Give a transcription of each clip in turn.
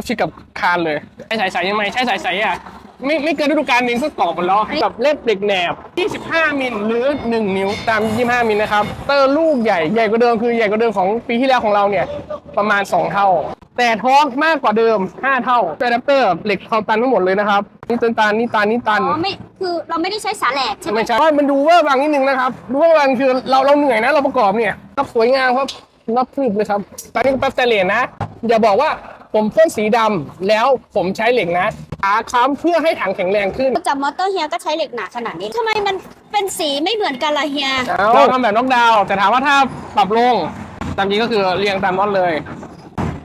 บชิดกับคานเลยใช้สายใสยังไงใช้สายใสอะไม่ไม่เกินฤดูกาลหนึงสักกรอบหมดแล้วกับเล็บเด็กแหนบ 25 มิลหรือ 1 นิ้วตาม 25 มิลนะครับ เตอร์ลูกใหญ่ใหญ่กว่าเดิมคือใหญ่กว่าเดิมของปีที่แล้วของเราเนี่ย ประมาณ 2 เท่า แต่ท้องมากกว่าเดิม 5 เท่าเป็นอะแดปเตอร์เหล็กความตันทั้งหมดเลยนะครับ นี่ตันตันนี่ตันนี่ตันอ๋อไม่คือเราไม่ได้ใช้สาแหลกใช่ไหมไม่ใช่ว่ามันดูเวอร์บางนิดนึงนะครับดูเวอร์บางคือเราเราเหนื่อยนะเราประกอบเนี่ยรับสวยงามครับรับพรึบเลยครับตอนนี้เป็นแป๊บสเตนเลสนะอย่าบอกว่า ผมพ่นสีดำแล้วผมใช้เหล็กนะขาค้ำเพื่อให้ถังแข็งแรงขึ้นจากมอเตอร์เฮียก็ใช้เหล็กหนาขนาดนี้ทำไมมันเป็นสีไม่เหมือนกันล่ะเฮีย เราทำแบบน็อกดาวน์แต่ถามว่าถ้าปรับลงตามจริงก็คือเรียงตามน็อตเลย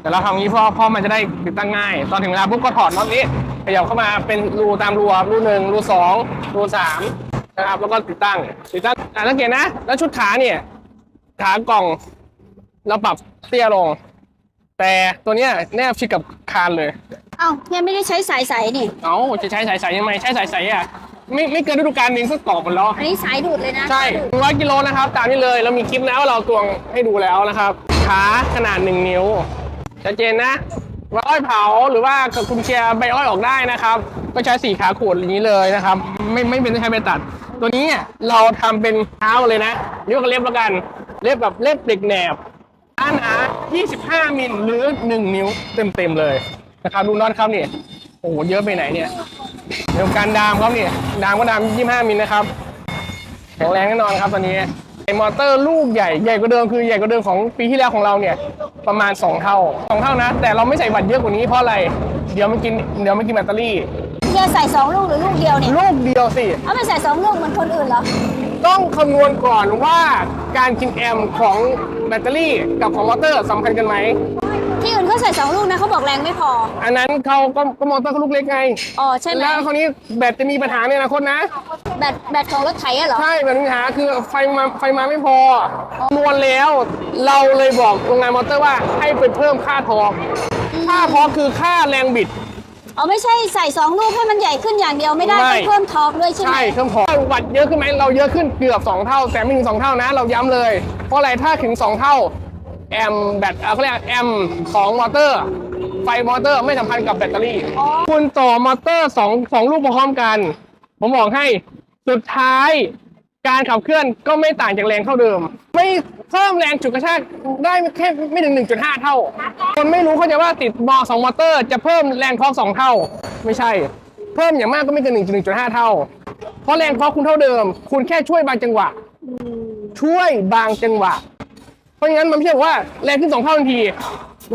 แต่เราทำอย่างนี้เพราะเพราะมันจะได้ติดตั้งง่าย ตอนถึงเวลาปุ๊บก็ถอดน็อตนี้ขยับเข้ามาเป็นรูตามรูรูหนึ่งรูสองรูสามนะครับแล้วก็ติดตั้งติดตั้งอ่าสังเกตนะ แล้วชุดขาเนี่ยขากล่องเราปรับเตี้ยลง แต่ตัวเนี้ยแนบชิดกับคานเลย เอ้าเฮียไม่ได้ใช้สายใสนี่ เอาจะใช้สายใสยังไงใช้สายใสอะไม่ไม่เกินฤดูกาลหนึ่งสักกรอบหมดแล้วอันนี้สายดูดเลยนะใช่ร้อยกิโลนะครับ ตามนี้เลยเรามีคลิปแล้วเราตวงให้ดูแล้วนะครับขาขนาด1นิ้วชัดเจนนะว่าอ้อยเผาหรือว่ากับคุณเชียร์ใบอ้อยออกได้นะครับ ก็ใช้สี่ขาขูดอย่างนี้เลยนะครับ ไม่ไม่เป็นต้องใช้ใบตัด ตัวนี้เนี่ยเราทำเป็นเท้าเลยนะเรียกว่าเล็บแล้วกัน เล็บแบบเล็บเด็กแหนบด้านหนา 25 มิลหรือ 1 นิ้วเต็มๆเลยนะครับดูน็อตครับนี่โอ้โหเยอะไปไหนเนี่ยเดี๋ยวการดามครับนี่ดามก็ดาม 25 มิลนะครับแข็งแรงแน่นอนครับตอนนี้ไอมอเตอร์ลูกใหญ่ใหญ่กว่าเดิมคือใหญ่กว่าเดิมของปีที่แล้วของเราเนี่ยประมาณ 2 เท่า 2 เท่านะ แต่เราไม่ใส่วัตต์เยอะกว่านี้เพราะอะไรเดี๋ยวมันกินเดี๋ยวมันกินแบตเตอรี่เฮียใส่สองลูกหรือลูกเดียวเนี่ยลูกเดียวสิเอาไม่ใส่สองลูกเหมือนคนอื่นเหรอ ต้องคำนวณก่อนว่าการกินแอมป์ของแบตเตอรี่กับของมอเตอร์สัมพันธ์กันไหม ที่อื่นเขาใส่สองลูกนะเขาบอกแรงไม่พอ อันนั้นเขาก็ก็มอเตอร์เขาลูกเล็กไง อ๋อใช่ไหมแล้วคราวนี้แบตจะมีปัญหาในอนาคตนะ แบตแบตของรถไถอะเหรอ ใช่แบบปัญหาคือไฟมาไฟมาไม่พอคำนวณแล้ว เราเลยบอกโรงงานมอเตอร์ว่าให้ไปเพิ่มค่าทอร์กค่าทอร์กคือค่าแรงบิด อ๋อไม่ใช่ใส่สองลูกให้มันใหญ่ขึ้นอย่างเดียวไม่ได้ไม่ ต้องเพิ่มทอร์กด้วยใช่ไหมใช่เครื่องพอวัตต์เยอะขึ้นไหมเราเยอะขึ้นเกือบ 2 เท่า แต่ไม่ถึง 2 เท่านะ เราย้ำเลย เพราะอะไรถ้าถึง 2 เท่า แอมป์แบตเอ่อเขาเรียกแอมป์ของมอเตอร์ ไฟมอเตอร์ไม่สัมพันธ์กับแบตเตอรี่คุณต่อมอเตอร์สองสองลูกพร้อมกัน ผมบอกให้สุดท้ายการขับเคลื่อนก็ไม่ต่างจากแรงเท่าเดิม ไม่ เพิ่มแรงจุดกระชากได้แค่ไม่ถึง 1.5 เท่า คนไม่รู้เขาจะว่าติดมอสองมอเตอร์ จะเพิ่มแรงทอร์กสองเท่า ไม่ใช่ เพิ่มอย่างมากก็ไม่เกิน1.1.5 เท่า เพราะแรงทอร์กคุณเท่าเดิม คุณแค่ช่วยบางจังหวะ ช่วยบางจังหวะ เพราะงั้นมันไม่ใช่ว่าแรงขึ้นสองเท่าทันที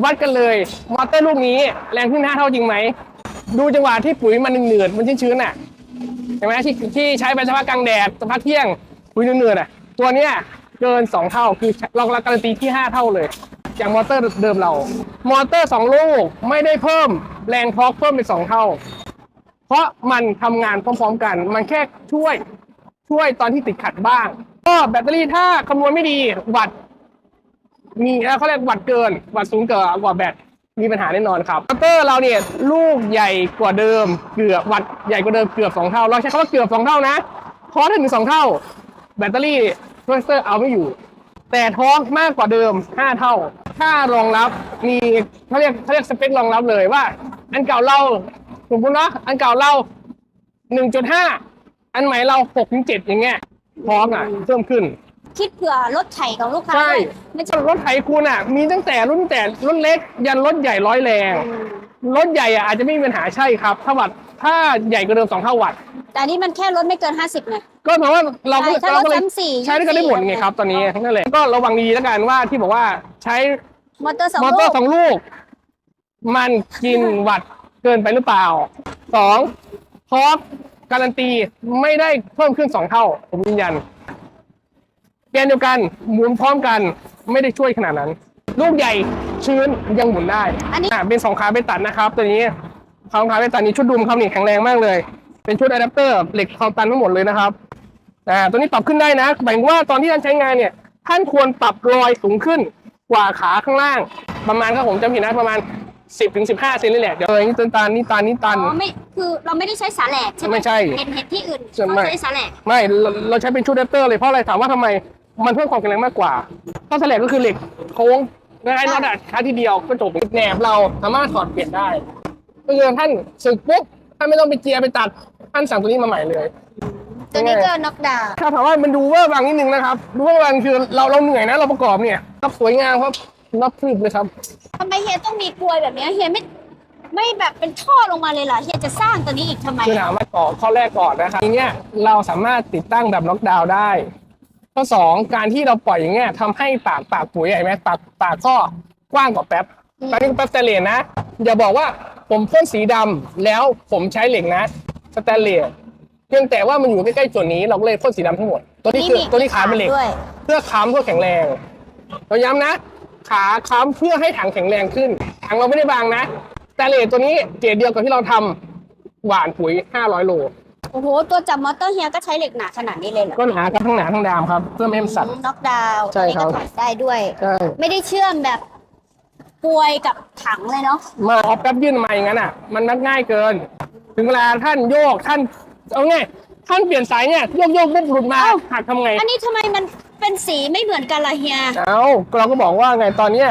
วัดกันเลยมอเตอร์ลูกนี้แรงขึ้นห้าเท่าจริงไหมดูจังหวะที่ปุ๋ยมันเหนืดๆมันชื้นๆน่ะเห็นไหมที่ที่ใช้ไปสภาพกลางแดดสภาพเที่ยงปุ๋ยเหนืดๆอะตัวเนี้ย เกินสองเท่า คือเราเราการันตีที่ห้าเท่าเลย จากมอเตอร์เดิมเรา มอเตอร์สองลูกไม่ได้เพิ่มแรงทอร์กเพิ่มเป็นสองเท่า เพราะมันทำงานพร้อมๆกัน มันแค่ช่วยช่วยตอนที่ติดขัดบ้าง ก็แบตเตอรี่ถ้าคำนวณไม่ดีวัตต์มีเอ่อเขาเรียกวัดเกิน วัดสูงเกินกว่าแบตมีปัญหาแน่นอนครับมอเตอร์เราเนี่ยลูกใหญ่กว่าเดิมเกือบวัดใหญ่กว่าเดิมเกือบสองเท่า เราใช้คำว่าเกือบสองเท่านะเพราะถึงสองเท่า แบตเตอรี่ เซสเตอร์เอาไม่อยู่ แต่ท้องมากกว่าเดิมห้าเท่า ถ้ารองรับมีเขาเรียกเขาเรียกสเปครองรับเลยว่า อันเก่าเราสมมติว่าอันเก่าเราหนึ่งจุดห้าอันใหม่เราหกถึงเจ็ดอย่างเงี้ยท้องอะเพิ่มขึ้นคิดเผื่อรถไถของลูกค้าใช่ด้วยไม่ใช่รถไถคุณอะ มีตั้งแต่รุ่นแต่รุ่นเล็ก ยันรถใหญ่ร้อยแรง รถใหญ่อะอาจจะไม่มีปัญหาใช่ครับ ถ้าวัตต์ ถ้าใหญ่กว่าเดิมสองเท่าวัตต์แต่อันนี้มันแค่รถไม่เกิน 50ไง ก็หมายว่าเราก็ใช่ถ้ารถเราก็เลยชั้นสี่ใช้ด้วยกันได้หมดไงครับตอนนี้นั่นแหละก็ระวังดีๆแล้วกันว่าที่บอกว่าใช้มอเตอร์สองมอลูเตอร์กสองลูก มันกินวัตต์เกินไปหรือเปล่าสองทอร์กการันตีไม่ได้เพิ่มขึ้นสองเท่า ผมยืนยันแกนเดียวกันหมุนพร้อมกันไม่ได้ช่วยขนาดนั้น ลูกใหญ่ชื้นยังหมุนได้อันนี้ อ่าเป็นสองขาไปตัดนะครับ ตัวนี้ สองขาไปตัดนี้ชุดดุมเขานี่แข็งแรงมากเลย เป็นชุดอะแดปเตอร์เหล็กความตันทั้งหมดเลยนะครับอ่าตัวนี้ปรับขึ้นได้นะหมายถึงว่าตอนที่ท่านใช้งานเนี่ย ท่านควรปรับรอยสูงขึ้นกว่าขาข้างล่าง ประมาณครับผมจำผิดนะประมาณ 10ถึง15เซนนี่แหละเดี๋ยวนี่ตันตันนี่ตันนี่ตัน อ๋อไม่คือเราไม่ได้ใช้สาแหลกใช่ไหมไม่ใช่เห็นเห็นที่อื่นใช่เขาไม่ใช้สาแหลกไม่เราเราใช้เป็นชุดอะแดปเตอร์เลยเพราะอะไรถามว่าทำไมมันเพิ่มความแข็งแรงมากกว่าถ้าแสลกก็คือเหล็กโค้งง่ายๆน็อตอะคาทีเดียวก็จบแหนบเราสามารถถอดเปลี่ยนได้ ก็คือท่านสึกปุ๊บท่านไม่ต้องไปเจียร์ไปตัดท่านสั่งตัวนี้มาใหม่เลย ตัวนี้ก็น็อกดาวน์ถ้าถามว่ามันดูเวอร์บางนิดนึงนะครับดูเวอร์บางคือเราเราเหนื่อยนะเราประกอบเนี่ยครับสวยงามครับนับพรึบเลยครับทำไมเฮียต้องมีกลวยแบบเนี้ยเฮียไม่ไม่แบบเป็นท่อลงมาเลยเหรอเฮียจะสร้างตัวนี้อีกทำไม คือถามว่าก่อนข้อแรกก่อนนะครับทีเนี้ยเราสามารถติดตั้งแบบล็อกดาวน์ได้ ข้อสองการที่เราปล่อยอย่างเงี้ยทำให้ปากปากปุ๋ยใหญ่ไหมปากปากก็กว้างกว่าแป๊บอืม ตอนนี้แป๊บสแตนเลสนะ อย่าบอกว่า ผมพ่นสีดำแล้วผมใช้เหล็กนะสแตนเลสเพียงแต่ว่ามันอยู่ใกล้ๆส่วนนี้เราก็เลยพ่นสีดำทั้งหมด ตัวนี้คือตัวนี้ขาเป็นเหล็กด้วยเพื่อค้ำเพื่อแข็งแรงเราย้ำนะ ขาค้ำเพื่อให้ถังแข็งแรงขึ้นถังเราไม่ได้บางนะแต่เลทตัวนี้เกรดเดียวกับที่เราทำหวานปุ๋ย500โลโอ้โห ตัวจับมอเตอร์เฮียก็ใช้เหล็กหนาขนาดนี้เลยเหรอก็หนากันทั้งหนาทั้งดามครับ เพื่อไม่ให้มันสั่นน็อกดาวน์ใช่ครับตัวนี้ก็ถอดได้ด้วยใช่ไม่ได้เชื่อมแบบ กลวยกับถังเลยเนาะมาเอาแป๊บยื่นมาอย่างนั้นอะ มันนักง่ายเกิน ถึงเวลาท่านโยกท่านเอาไงท่านเปลี่ยนสายเนี่ยโยกโยกปุ๊บหลุดมาหักทำไง อันนี้ทำไมมันเป็นสีไม่เหมือนกันล่ะเฮียเอาเราก็บอกว่าไงตอนเนี้ย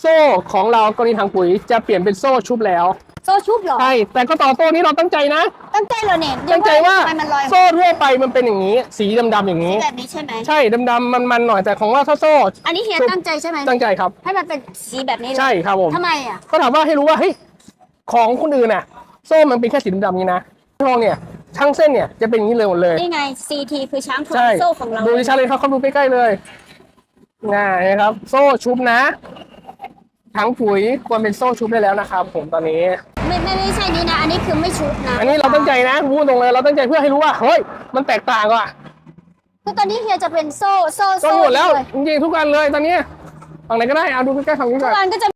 โซ่ของเรากรณีทางปุ๋ยจะเปลี่ยนเป็นโซ่ชุบแล้ว โซ่ชุบเหรอ ใช่ แต่ก็ต่อโซ่นี้เราตั้งใจนะ ตั้งใจเหรอเนี่ยตั้งใจว่าทำไมมันลอยโซ่ทั่วไปมันเป็นอย่างนี้ สีดำๆอย่างนี้ แบบนี้ใช่ไหมใช่ดำๆมันๆหน่อยแต่ของว่าถ้าโซ่ อันนี้เฮียตั้งใจใช่ไหมตั้งใจครับ ให้มันเป็นสีแบบนี้เลยใช่ครับผมทำไมอะ ก็ถามว่าให้รู้ว่าเฮ้ยของคนอื่นน่ะ โซ่มันเป็นแค่สีดำๆนี้นะทองเนี่ยช่างเส้นเนี่ยจะเป็นอย่างนี้เลยหมดเลยนี่ไง CT คือช้างทนใช่โซ่ของเราดูดิชัดเลยครับเขาดูใกล้ๆเลยง่ายนะครับ โซ่ชุบนะถังปุ๋ยควรเป็นโซ่ชุบได้แล้วนะครับ ผมตอนนี้ ไม่ไม่ไม่ใช่นี่นะ อันนี้คือไม่ชุบนะอันนี้เราตั้งใจนะพูดตรงเลยเราตั้งใจเพื่อให้รู้ว่าเฮ้ยมันแตกต่างอะคือตอนนี้เฮียจะเป็นโซ่โซ่ก็โซ่หมดแล้วด้วยจริงๆทุกอันเลยตอนนี้ฝั่งไหนก็ได้เอาดูใกล้ๆฝั่งนี้ทุก่กอนอันก็จะ